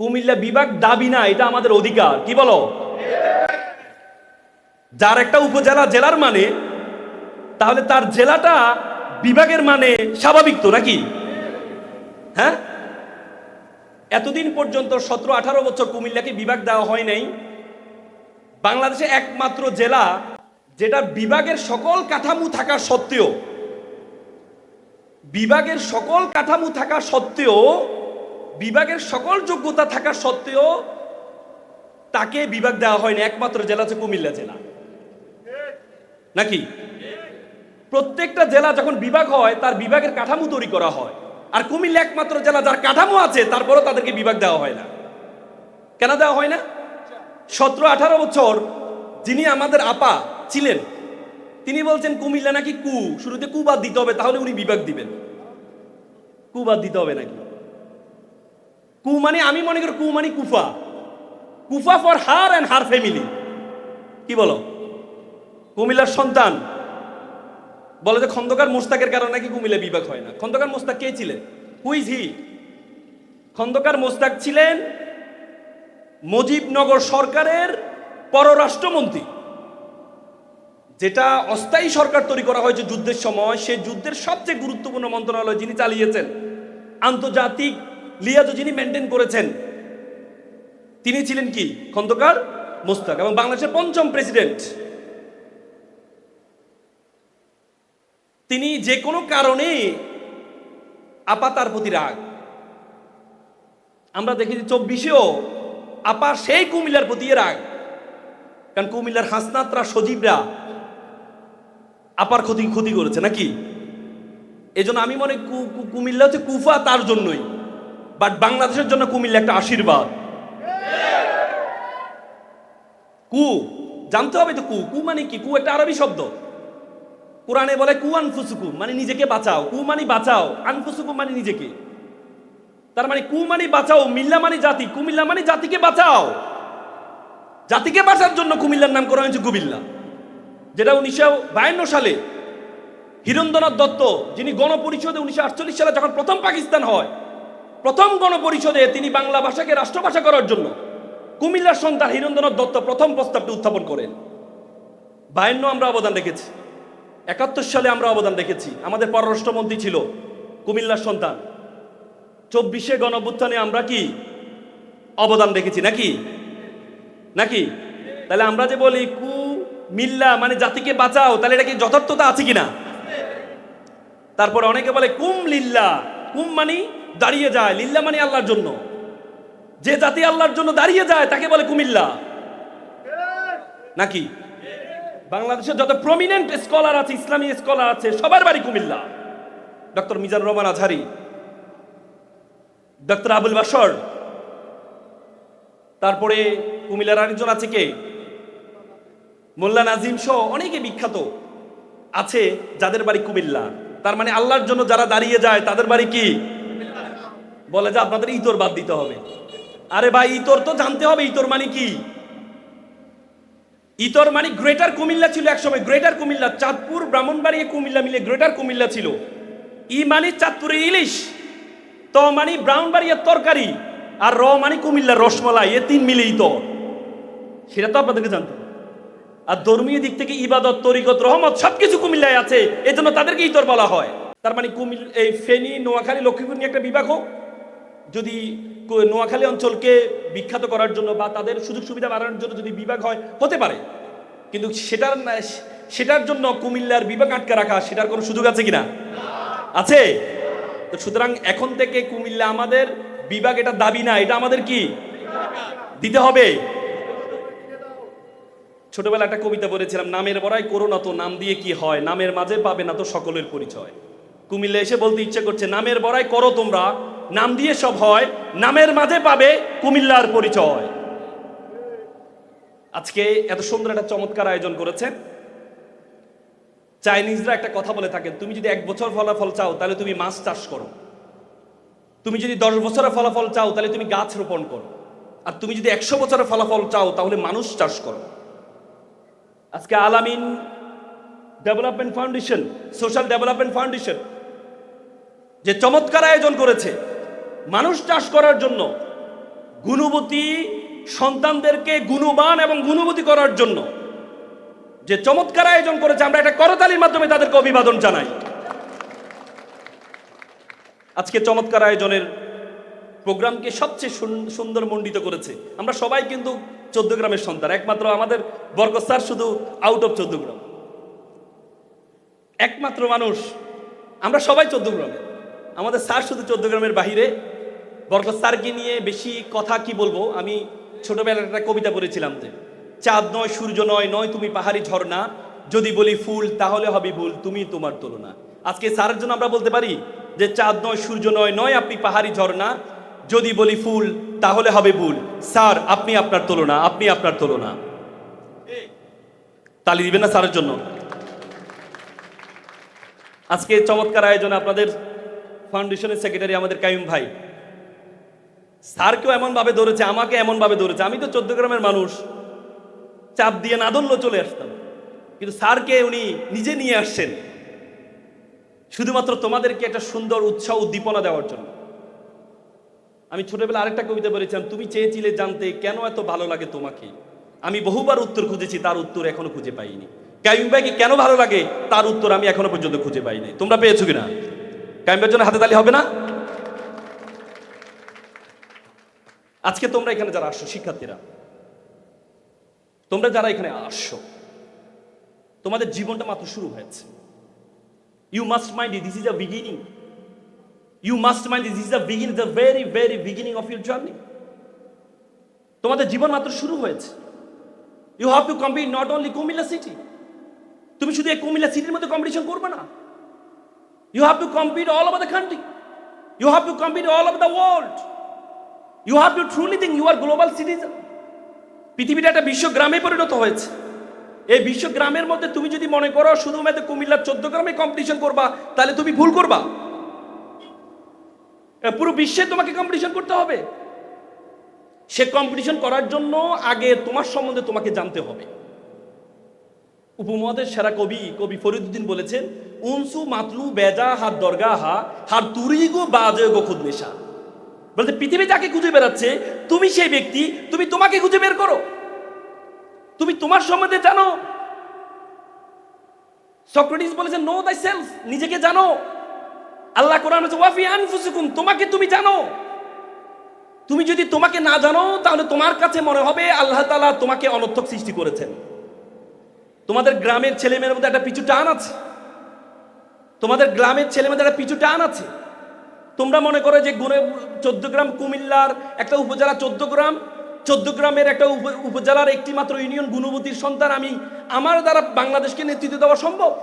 কুমিল্লা বিভাগ দাবি না, এটা আমাদের অধিকার। কি বলো? যার একটা উপজেলা জেলার মানে তাহলে তার জেলাটা বিভাগের মানে স্বাভাবিক তো নাকি? হ্যাঁ? এতদিন পর্যন্ত সতেরো আঠারো বছর কুমিল্লাকে বিভাগ দেওয়া হয় নাই। বাংলাদেশে একমাত্র জেলা যেটা বিভাগের সকল কাঠামো থাকা সত্ত্বেও, বিভাগের সকল কাঠামো থাকা সত্ত্বেও বিভাগের সকল যোগ্যতা থাকা সত্ত্বেও তাকে বিভাগ দেওয়া হয়নি, একমাত্র জেলা হচ্ছে কুমিল্লা জেলা। নাকি? প্রত্যেকটা জেলা যখন বিভাগ হয়, তার বিভাগের কাঠামো তৈরি করা হয়। আর কুমিল্লা একমাত্র জেলা যার কাঠামো আছে, তারপরও তাদেরকে বিভাগ দেওয়া হয় না। কেন দেওয়া হয় না? সতেরো আঠারো বছর যিনি আমাদের আপা ছিলেন, তিনি বলছেন, কুমিল্লা নাকি কু? শুরুতে কু বাদ দিতে হবে, তাহলে উনি বিভাগ দিবেন। কু বাদ দিতে হবে নাকি? কু মানে আমি মনে করি কু মানে কুফা। কুফা for her and her family কি বলো? কুমিল্লার সন্তান। বলে যে খন্দকার মোস্তাকের কারণে নাকি কুমিল্লা বিভাগ হয় না। খন্দকার মোস্তাক কে ছিলেন? হুইজ হি খন্দকার মোস্তাক ছিলেন মুজিবনগর সরকারের পররাষ্ট্রমন্ত্রী। যেটা অস্থায়ী সরকার তৈরি করা হয়েছে যুদ্ধের সময়, সে যুদ্ধের সবচেয়ে গুরুত্বপূর্ণ মন্ত্রণালয় যিনি চালিয়েছেন, আন্তর্জাতিক লিয়াজো যিনি মেনটেন করেছেন। তিনি ছিলেন কি? খন্দকার মোস্তাক এবং বাংলাদেশের পঞ্চম প্রেসিডেন্ট তিনি যে কোনো কারণে আপা তার প্রতি রাগ। আমরা দেখেছি চব্বিশেও আপা সেই কুমিল্লার প্রতি রাগ। কারণ কুমিল্লার হাসনাতরা সজীবরা আপার ক্ষতি ক্ষতি করেছে, নাকি? এই জন্য আমি মনে কুমিল্লা হচ্ছে কুফা তার জন্যই। বাট বাংলাদেশের জন্য কুমিল্লা একটা আশীর্বাদ। কু, জানতে হবে তো কু। কু মানে কি? কু একটা আরবি শব্দ। কোরআনে বলে কু আনফুসুকু মানে নিজেকে বাঁচাও। কু মানে বাঁচাও আনফুসুকু মানে নিজেকে। তার মানে কু মানে বাঁচাও, মিল্লা মানে জাতি। কুমিল্লা মানে জাতিকে বাঁচাও। জাতিকে বাঁচার জন্য কুমিল্লার নাম করা হয়েছে কুমিল্লা। যেটা উনিশশো বায়ান্ন সালে হিরন্দনাথ দত্ত, যিনি গণপরিষদে উনিশশো আটচল্লিশ সালে যখন প্রথম পাকিস্তান হয় প্রথম গণপরিষদে তিনি বাংলা ভাষাকে রাষ্ট্রভাষা করার জন্য কুমিল্লার সন্তান হিরন্দনাথ দত্ত প্রথম প্রস্তাবটি উত্থাপন করেন। বায়ান্ন আমরা অবদান রেখেছি। একাত্তর সালে আমরা অবদান রেখেছি। আমাদের পররাষ্ট্রমন্ত্রী ছিল কুমিল্লার সন্তান। চব্বিশে গণঅভ্যুত্থানে আমরা কি অবদান রেখেছি নাকি? নাকি? তাহলে আমরা যে বলি কু মিল্লা মানে জাতিকে বাঁচাও, তাহলে এটা কি যথার্থতা আছে কিনা? তারপরে অনেকে বলে কুম লিল্লা কুম মানে দাঁড়িয়ে যায়, লিল্লা মানে আল্লাহর জন্য। যে জাতি আল্লাহর জন্য দাঁড়িয়ে যায়, তাকে বলে কুমিল্লা। নাকি? বাংলাদেশের যত প্রমিনেন্ট স্কলার আছে, ইসলামী স্কলার আছে, সবার বাড়ি কুমিল্লা। ডক্টর মিজান রহমান আজহারি, ডক্টর আবুল বাসর তারপরে কুমিল্লার আরেকজন আছে কে? মোল্লা নাজিম সহ অনেকে বিখ্যাত আছে যাদের বাড়ি কুমিল্লা। তার মানে আল্লাহর জন্য যারা দাঁড়িয়ে যায়, তাদের বাড়ি কি? বলে যে আপনাদের ইতর বাদ দিতে হবে। আরে ভাই, ইতর তো জানতে হবে, ইতর মানে কি? ইতর মানে গ্রেটার কুমিল্লা ছিল একসময়। গ্রেটার কুমিল্লা, চাঁদপুর ব্রাহ্মণবাড়িয়া কুমিল্লা মিলে গ্রেটার কুমিল্লা ছিল। ই মানে চাঁদপুরে ইলিশ, ত মানে ব্রাহ্মণবাড়িয়ার তরকারি, আর র মানে কুমিল্লার রসমালাই, এ তিন মিলে ইতর সেটা তো আপনাদেরকে জানতে। আর ধর্মীয় দিক থেকে ইবাদত, তরিকত, রহমত সবকিছু কুমিল্লায় আছে এই জন্য তাদেরকে ইতর বলা হয়। তার মানে কুমিল, এই ফেনী, নোয়াখালী, লক্ষ্মীপুর নিয়ে একটা বিভাগ হোক যদি নোয়াখালী অঞ্চলকে বিখ্যাত করার জন্য বা তাদের সুযোগ সুবিধা বাড়ানোর জন্য যদি বিভাগ হয়, হতে পারে। কিন্তু সেটার সেটার জন্য কুমিল্লার বিভাগ আটকে রাখা, সেটার কোনো সুযোগ আছে কিনা? আছে। তো সুতরাং এখন থেকে কুমিল্লা আমাদের বিভাগ এটা দাবি না, এটা আমাদের কি? দিতে হবে। ছোটবেলা একটা কবিতা পড়েছিলাম, নামের বড়াই করো না তো, নাম দিয়ে কি হয়? নামের মাঝে পাবে না তো সকলের পরিচয়। কুমিল্লা এসে বলতে ইচ্ছে করছে, নামের বড়াই করো তোমরা। নাম দিয়ে সব হয়, নামের মাঝে পাবে কুমিল্লার পরিচয়। আজকে এত সুন্দর একটা চমৎকার আয়োজন করেছে চাইনিজরা একটা কথা বলে থাকেন তুমি যদি এক বছর ফলাফল চাও, তাহলে তুমি মাছ চাষ করো। তুমি যদি দশ বছরের ফলাফল চাও, তাহলে তুমি গাছ রোপণ করো। আর তুমি যদি একশো বছরের ফলাফল চাও, তাহলে মানুষ চাষ করো। আজকে Alamin development foundation, social development foundation যে চমৎকার আয়োজন করেছে মানুষ চাষ করার জন্য, গুণবতী সন্তানদেরকে গুণবান এবং গুণবতী করার জন্য যে চমৎকার আয়োজন করেছে, আমরা একটা করতালির মাধ্যমে তাদেরকে অভিবাদন জানাই। আজকে চমৎকার আয়োজনের প্রোগ্রামকে সবচেয়ে সুন- সুন্দর মণ্ডিত করেছে। আমরা সবাই কিন্তু চোদ্দ গ্রামের সন্তান, একমাত্র আমাদের বরকত স্যার শুধু আউট অফ চোদ্দ গ্রাম। একমাত্র মানুষ, আমরা সবাই চোদ্দ গ্রামে। আমাদের স্যার শুধু চোদ্দ গ্রামের বাহিরে বরকত স্যারকে নিয়ে বেশি কথা কি বলব? আমি ছোটবেলায় একটা কবিতা পড়েছিলাম যে, চাঁদ নয়, সূর্য নয় নয় তুমি পাহাড়ি ঝর্ণা। যদি বলি ফুল, তাহলে হবে ভুল, তুমি তোমার তুলনা। আজকে স্যারের জন্য আমরা বলতে পারি যে, চাঁদ নয়, সূর্য নয় নয় আপনি পাহাড়ি ঝর্ণা। যদি বলি ফুল, তাহলে হবে ভুল। স্যার, আপনি আপনার তুলনা, আপনি আপনার তুলনা। তালি দিবেন না স্যারের জন্য? আজকে চমৎকার আয়োজনে আপনাদের ফাউন্ডেশনের সেক্রেটারি আমাদের কাইম ভাই। স্যারকেও এমনভাবে ধরেছে, আমাকে এমনভাবে ধরেছে। আমি তো চোদ্দ গ্রামের মানুষ। চাপ দিয়ে না ধরলেও চলে আসতাম। কিন্তু স্যারকে উনি নিজে নিয়ে আসছেন। শুধুমাত্র তোমাদেরকে একটা সুন্দর উৎসাহ উদ্দীপনা দেওয়ার জন্য। আমি ছোটবেলা আরেকটা কবিতা বলেছিলাম, তুমি চেয়েছিলে জানতে কেন এত ভালো লাগে তোমাকে? আমি বহুবার উত্তর খুঁজেছি, তার উত্তর এখনও খুঁজে পাইনি। কাইম ভাইকে কেন ভালো লাগে? তার উত্তর আমি এখনও পর্যন্ত খুঁজে পাইনি তোমরা পেয়েছ কিনা? কাইম ভাইয়ের জন্য হাতে তালি হবে না? আজকে তোমরা এখানে যারা আসছো, শিক্ষার্থীরা, তোমরা যারা এখানে আসছো, তোমাদের জীবনটা মাত্র শুরু হয়েছে। You must mind this is a beginning you must mind this is the begin the very very beginning of your journey তোমাদের জীবন মাত্র শুরু হয়েছে। You have to compete not only Cumilla city তুমি শুধু এই কুমিল্লা সিটির মধ্যে কম্পিটিশন করবে না। You have to compete all over the country you have to compete all over the world you have to truly think you are global citizen পৃথিবীটা একটা বিশ্বগ্রামে পরিণত হয়েছে। এই বিশ্বগ্রামের মধ্যে তুমি যদি মনে করো শুধুমাত্র কুমিল্লার চোদ্দ গ্রামে কম্পিটিশন করবা, তাহলে তুমি ভুল করবা। পুরো বিশ্বে তোমাকে কম্পিটিশন করতে হবে। সে কম্পিটিশন করার জন্য আগে তোমার সম্বন্ধে তোমাকে জানতে হবে। উপমহাদের সেরা কবি কবি ফরিদুদ্দিন বলেছেন, উনসু মাতলু বেজা হাত দরগা হা হার তুরিগো বাজে গো খুদ নেশা বলতে, পৃথিবী যাকে খুঁজে বেড়াচ্ছে, তুমি সেই ব্যক্তি, তুমি তোমাকে খুঁজে বের করো। তুমি তোমার সম্বন্ধে জানো। সক্রেটিস বলেছেন নো দাই সেলফ নিজেকে জানো। আল্লাহ কোরআন হচ্ছে ওয়াফি আনফুসুকুম, তোমাকে তুমি জানো। তুমি যদি তোমাকে না জানো, তাহলে তোমার কাছে মনে হবে আল্লাহ তাআলা তোমাকে অনর্থক সৃষ্টি করেছেন। তোমাদের গ্রামের ছেলেমেয়ের মধ্যে একটা পিছু টান আছে। তোমাদের গ্রামের ছেলেমেয়েদের একটা পিছু টান আছে। তোমরা মনে করো যে গুণে চোদ্দ গ্রাম কুমিল্লার একটা উপজেলা চোদ্দ গ্রাম, চোদ্দ গ্রামের একটা উপ- উপজেলার একটি মাত্র ইউনিয়ন গুণবতীর সন্তান আমি আমার দ্বারা বাংলাদেশকে নেতৃত্ব দেওয়া সম্ভব?